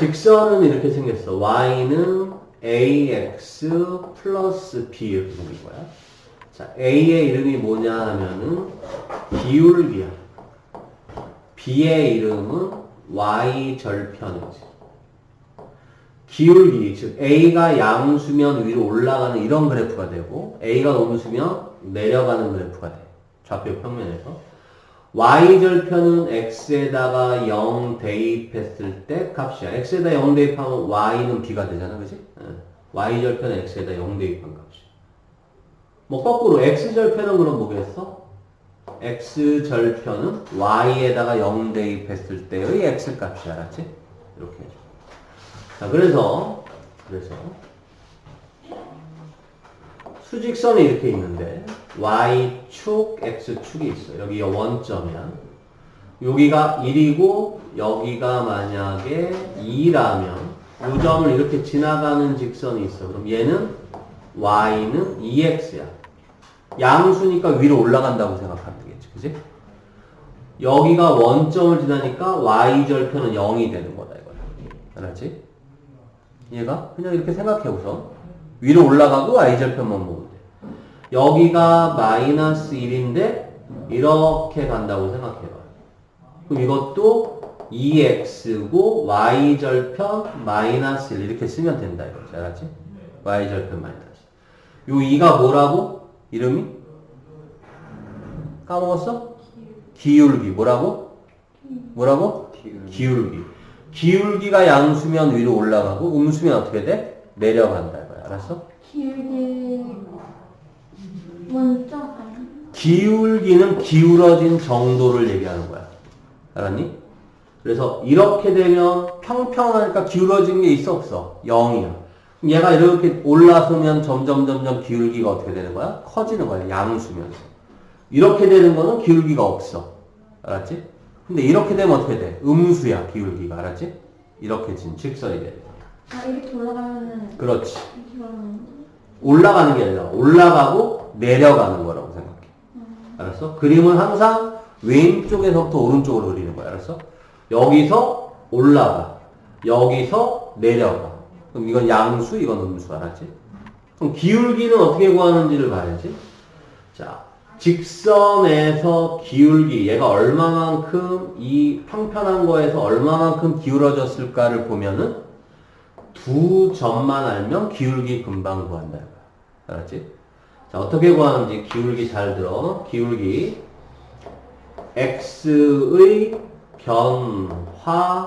직선은 이렇게 생겼어. y는 ax 플러스 b 이렇게 생긴 거야. 자, a의 이름이 뭐냐 하면은 기울기야. b의 이름은 y 절편이지. 기울기, 즉 a가 양수면 위로 올라가는 이런 그래프가 되고 a가 음수면 내려가는 그래프가 돼. 좌표 평면에서. Y절편은 x에다가 0 대입했을 때 값이야. x에다 0 대입하면 y는 b가 되잖아. 그지? y절편은 x에다 0 대입한 값이야. 뭐 거꾸로 x절편은 그럼 뭐겠어? x절편은 y에다가 0 대입했을 때의 x 값이 알았지? 이렇게 해줘. 자, 그래서, 그래서, 수직선이 이렇게 있는데, y축, x축이 있어. 여기가 원점이야. 여기가 1이고, 여기가 만약에 2라면, 이 점을 이렇게 지나가는 직선이 있어. 그럼 얘는 y는 2x야. 양수니까 위로 올라간다고 생각하면 되겠지. 그지? 여기가 원점을 지나니까 y절편은 0이 되는 거다, 이거야. 알았지? 얘가 그냥 이렇게 생각해 우선 위로 올라가고 y절편만 보면 돼 여기가 마이너스 1인데 이렇게 간다고 생각해봐 그럼 이것도 2x고 y절편 마이너스 1 이렇게 쓰면 된다 이거지 알았지? y절편 마이너스 요 2가 뭐라고? 이름이? 까먹었어? 기울기 뭐라고? 뭐라고? 기울기 기울기가 양수면 위로 올라가고 음수면 어떻게 돼? 내려간다 이거야. 알았어? 아니 기울기는 기울어진 정도를 얘기하는 거야. 알았니? 그래서 이렇게 되면 평평하니까 기울어진 게 있어 없어? 0이야. 그럼 얘가 이렇게 올라서면 점점 점점 기울기가 어떻게 되는 거야? 커지는 거야. 양수면서. 이렇게 되는 거는 기울기가 없어. 알았지? 근데 이렇게 되면 어떻게 돼? 음수야, 기울기가. 알았지? 이렇게 진 직선이 돼. 아 이렇게 올라가면은 그렇지. 이렇게 올라가는 게 아니라 올라가고 내려가는 거라고. 알았어? 그림은 항상 왼쪽에서부터 오른쪽으로 그리는 거야. 알았어? 여기서 올라가. 여기서 내려가. 그럼 이건 양수, 이건 음수. 알았지? 그럼 기울기는 어떻게 구하는지를 봐야지. 자, 직선에서 기울기, 얘가 얼마만큼 이 평편한 거에서 얼마만큼 기울어졌을까를 보면은 두 점만 알면 기울기 금방 구한다. 알았지? 자, 어떻게 구하는지 기울기 잘 들어. 기울기 x의 변화분의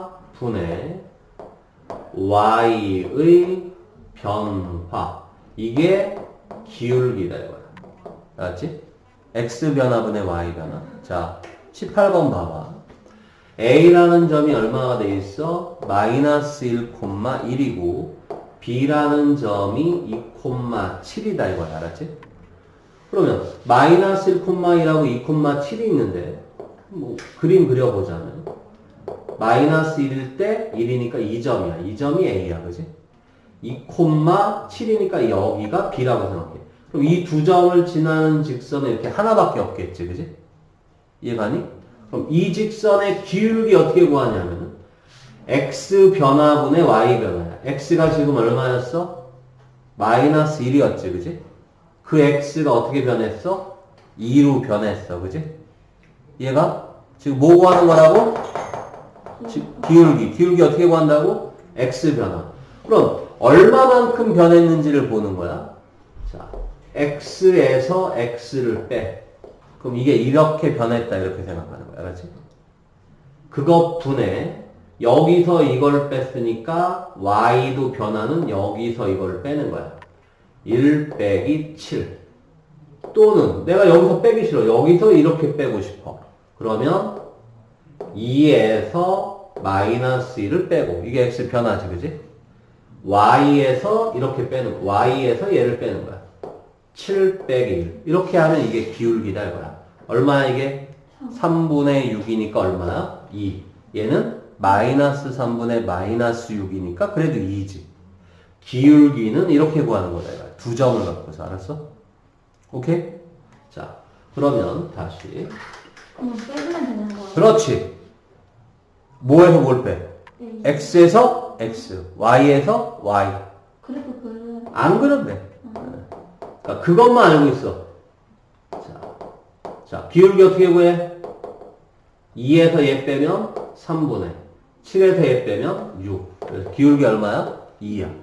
y의 변화. 이게 기울기다 이거야. 알았지? x 변화분의 y 변화. 자, 18번 봐봐. a라는 점이 얼마가 돼 있어? 마이너스 1,1이고 b라는 점이 2,7이다 이거야. 알았지? 그러면 마이너스 1,1하고 2,7이 있는데 뭐 그림 그려보자면 마이너스 1일 때 1이니까 2점이야. 2점이 a야. 그지? 2,7이니까 여기가 b라고 생각해. 그럼 이 두 점을 지나는 직선은 이렇게 하나밖에 없겠지. 그지? 이해가니? 그럼 이 직선의 기울기 어떻게 구하냐면 x 변화분의 y 변화야. x가 지금 얼마였어? 마이너스 1이었지. 그지? 그 x가 어떻게 변했어? 2로 변했어. 그지? 얘가 지금 뭐 구하는 거라고? 지- 기울기. 기울기 어떻게 구한다고? x 변화. 그럼 얼마만큼 변했는지를 보는 거야. 자, x에서 x를 빼. 그럼 이게 이렇게 변했다 이렇게 생각하는 거야. 알았지? 그것 분해 여기서 이걸 뺐으니까 y도 변화는 여기서 이걸 빼는 거야. 1 빼기 7 또는 내가 여기서 빼기 싫어. 여기서 이렇게 빼고 싶어. 그러면 2에서 마이너스 1을 빼고 이게 x 변화지 그지? y에서 이렇게 빼는 거. y에서 얘를 빼는 거야. 7 빼기 1 이렇게 하면 이게 기울기다 이거야. 얼마야 이게? 3분의 6이니까 얼마야? 2 얘는 마이너스 3분의 마이너스 6이니까 그래도 2지 기울기는 이렇게 구하는 거다 이거야. 두 점을 갖고서 알았어? 오케이? 자 그러면 다시 그냥 빼주면 되는 거야 그렇지 뭐에서 뭘 빼? 네. x에서 X, Y에서 Y. 그래도 그안 돼. 그러니까 그것만 알고 있어. 자, 자, 기울기 어떻게 구해? 2에서 얘 빼면 3분의 7에서 얘 빼면 6. 그래서 기울기 얼마야? 2야.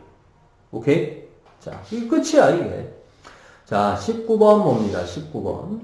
오케이? 자, 이게 끝이야, 이게. 자, 19번 봅니다. 19번.